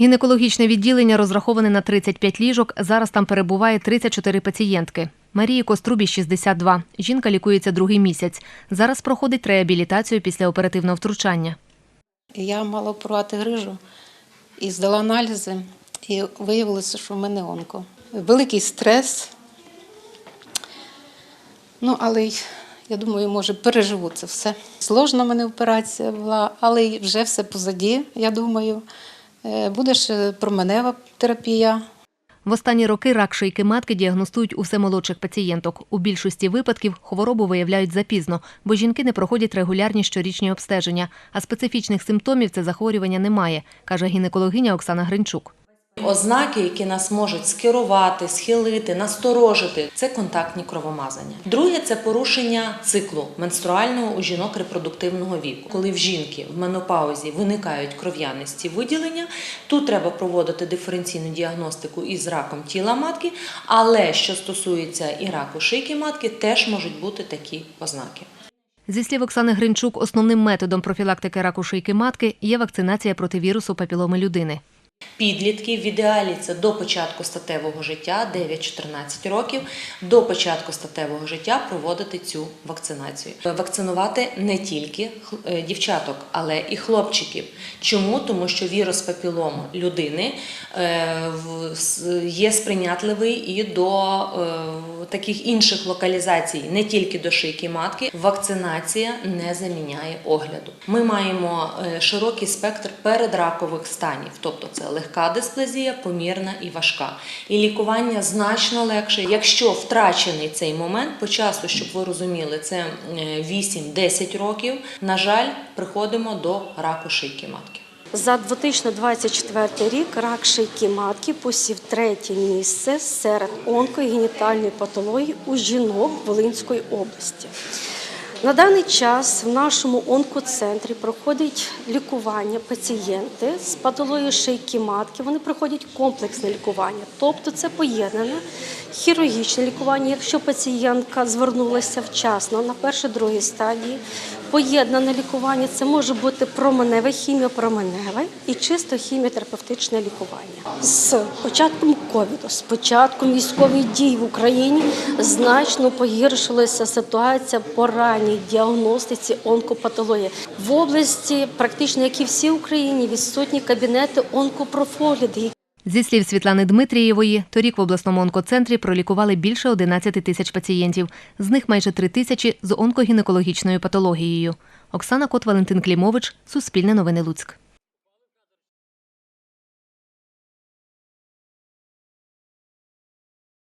Гінекологічне відділення розраховане на 35 ліжок. Зараз там перебуває 34 пацієнтки. Марії Кострубі 62. Жінка лікується другий місяць. Зараз проходить реабілітацію після оперативного втручання. Я мала оперувати грижу і здала аналізи, і виявилося, що в мене онко. Великий стрес. Ну, але я думаю, може, переживу це все. Сложна в мене операція була, але вже все позаді, я думаю. Е, Буде ж променева терапія. В останні роки рак шийки матки діагностують у все молодших пацієнток. У більшості випадків хворобу виявляють запізно, бо жінки не проходять регулярні щорічні обстеження, а специфічних симптомів це захворювання немає, каже гінекологиня Оксана Гринчук. Ознаки, які нас можуть скерувати, схилити, насторожити, це контактні кровомазання. Друге це порушення циклу менструального у жінок репродуктивного віку. Коли в жінки в менопаузі виникають кров'янисті виділення, тут треба проводити диференційну діагностику із раком тіла матки. Але що стосується і раку шийки матки, теж можуть бути такі ознаки. Зі слів Оксани Гринчук, основним методом профілактики раку шийки матки є вакцинація проти вірусу папіломи людини. Підлітки в ідеалі це до початку статевого життя, 9-14 років, до початку статевого життя проводити цю вакцинацію. Вакцинувати не тільки е, дівчаток, але і хлопчиків. Чому? Тому що вірус папілому людини е, є сприйнятливий і до е, таких інших локалізацій, не тільки до шийки матки. Вакцинація не заміняє огляду. Ми маємо широкий спектр передракових станів, тобто це легка дисплазія, помірна і важка. І лікування значно легше. Якщо втрачений цей момент по часу, щоб ви розуміли, це е, 8-10 років. На жаль, приходимо до раку шийки матки. За 2024 рік рак шийки матки посів третє місце серед онкогенітальної патології у жінок Волинської області. На даний час в нашому онкоцентрі проходить лікування пацієнти з патологією шийки матки. Вони проходять комплексне лікування, тобто це поєднане хірургічне лікування, якщо пацієнтка звернулася вчасно на першій другій стадії. Поєднане лікування це може бути променеве, хіміопроменеве і чисто хіміотерапевтичне лікування. З початком ковіду, з початком військових дій в Україні значно погіршилася ситуація по ранній діагностиці онкопатології. В області, практично як і всій Україні, відсутні кабінети онкопрофоліди, Зі слів Світлани Дмитрієвої, торік в обласному онкоцентрі пролікували більше 11 тисяч пацієнтів. З них майже 3 тисячі з онкогінекологічною патологією. Оксана Кот, Валентин Клімович, Суспільне новини Луцьк.